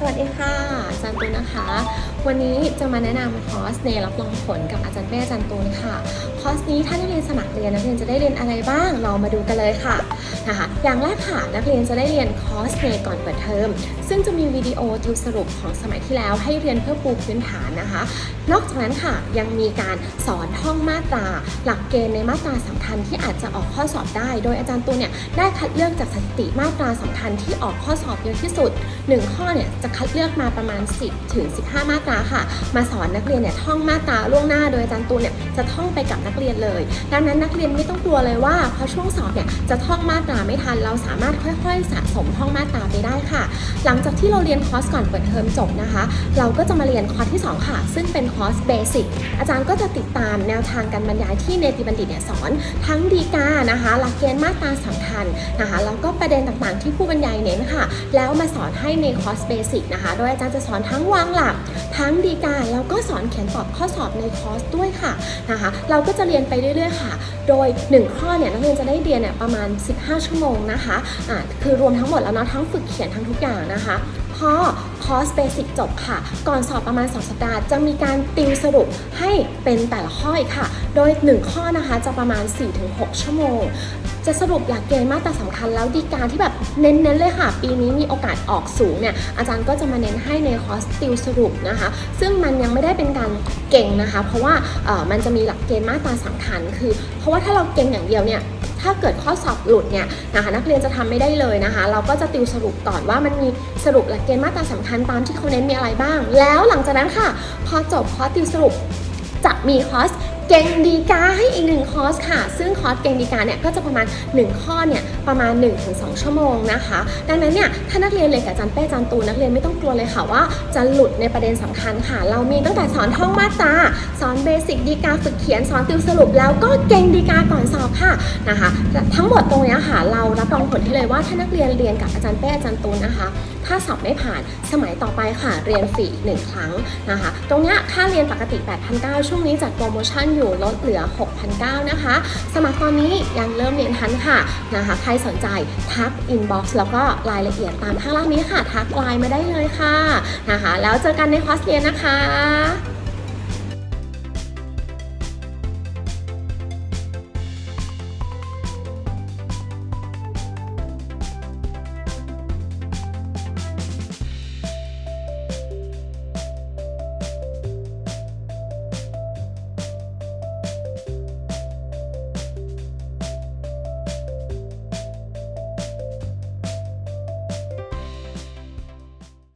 สวัสดีค่ะ อาจารย์ตูนนะคะ วันนี้จะมาแนะนำคอร์สเนรับรองผลกับอาจารย์เป้อาจารย์ตูนค่ะ คอร์สนี้ถ้านักเรียนสมัครเรียนนักเรียนจะได้เรียนอะไรบ้าง เรามาดูกันเลยค่ะนะคะ อย่างแรกค่ะ นักเรียนจะได้เรียนคอร์สเนก่อนเปิดเทอม ซึ่งจะมีวิดีโอทิวสรุปของสมัยที่แล้วให้เรียนเพื่อปูพื้นฐานนะคะ นอกจากนั้นค่ะยังมีการสอนท่องมาตรา หลักเกณฑ์ในมาตราสำคัญที่อาจจะออกข้อสอบได้ โดยอาจารย์ตูนเนี่ยได้คัดเลือกจากสถิติมาตราสำคัญที่ออกข้อสอบเยอะที่สุด 1 ข้อเนี่ยจะคัดเลือกมาประมาณ 10 ถึง 15 มาตราค่ะ มาสอนนักเรียนเนี่ยท่องมาตราล่วงหน้า โดยอาจารย์ตูนเนี่ยจะท่องไปกับนักเรียนเลย ดังนั้นนักเรียนไม่ต้องกลัวเลยว่าพอช่วงสอบเนี่ยจะท่องมาตราไม่ทัน เราสามารถค่อย ๆ สะสมท่องมาตราไปได้ค่ะ หลังจากที่เราเรียนคอร์สก่อนเปิดเทอมจบนะคะ เราก็จะมาเรียนคอร์สที่ 2 ค่ะ ซึ่งเป็นคอร์สเบสิกอาจารย์ก็จะติดตามแนวทางการบรรยายที่เนติบัณฑิตเนี่ยสอนทั้งดีกานะคะหลักเกณฑ์มาตราสำคัญนะคะแล้วก็ประเด็นต่างๆที่ผู้บรรยายเน้นค่ะ แล้วมาสอนให้ในคอร์สเบสิกนะคะโดยอาจารย์จะสอนทั้งวางหลัก ทั้งดีกาแล้วก็สอนเขียนตอบข้อสอบในคอร์สด้วยค่ะนะคะเราก็จะเรียนไปเรื่อยๆค่ะ โดย 1 ข้อเนี่ยนักเรียนจะได้เรียนเนี่ยประมาณ 15 ชั่วโมงนะคะอ่าคือรวมทั้งหมดแล้วเนาะทั้งฝึกเขียนทั้งทุกอย่างนะคะพอ คอร์สเบสิกจบค่ะ ก่อนสอบประมาณ 2 สัปดาห์จะมีการติวสรุปให้เป็นแต่ละข้ออีกค่ะ โดย 1 ข้อนะคะจะประมาณ 4-6 ชั่วโมง จะสรุปหลักเกณฑ์มาตราสำคัญแล้วดีการที่แบบเน้นๆเลยค่ะ ปีนี้มีโอกาสออกสูงเนี่ยอาจารย์ก็จะมาเน้นให้ในคอร์สติวสรุปนะคะ ซึ่งมันยังไม่ได้เป็นการเก่งนะคะ เพราะว่ามันจะมีหลักเกณฑ์มาตราสำคัญคือ เพราะว่าถ้าเราเก่งอย่างเดียวเนี่ย ถ้าเกิดข้อสอบหลุดเนี่ยนะคะนักเรียนจะทำไม่ได้เลยนะคะ เราก็จะติวสรุปก่อนว่ามันมีสรุปหลักเกณฑ์มาตราสำคัญตามที่เขาเน้นมีอะไรบ้าง แล้วหลังจากนั้นค่ะ พอจบคอร์สติวสรุปจะมีคอร์ส เก่งดีกาให้อีกหนึ่งคอร์สค่ะ ซึ่งคอร์สเก่งดีกาเนี่ยก็จะประมาณ 1 ข้อเนี่ยประมาณ 1-2 ชั่วโมงนะคะ ดังนั้นเนี่ยถ้านักเรียนเรียนกับอาจารย์เป้อาจารย์ตูนักเรียนไม่ต้องกลัวเลยค่ะว่าจะหลุดในประเด็นสำคัญค่ะ เรามีตั้งแต่สอนท่องมาตราสอนเบสิกดีกาฝึกเขียนสอนติวสรุปแล้วก็เก่งดีกาก่อนสอบค่ะนะคะ ทั้งหมดตรงนี้ค่ะเรารับรองผลที่เลยว่าถ้านักเรียนเรียนกับอาจารย์เป้อาจารย์ตูนนะคะ ถ้าสอบไม่ผ่านสมัยต่อไปค่ะเรียนฟรีหนึ่งครั้งนะคะ ตรงนี้ค่าเรียนปกติ 8,900 ช่วงนี้จัดโปรโมชั่นอยู่ลดเหลือ 6,900 นะคะ สมัครตอนนี้ยังเริ่มเรียนทันค่ะนะคะ ใครสนใจทักอินบ็อกซ์แล้วก็รายละเอียดตามข้างล่างนี้ค่ะ ทักไลน์มาได้เลยค่ะนะคะ แล้วเจอกันในคอร์สเรียนนะคะ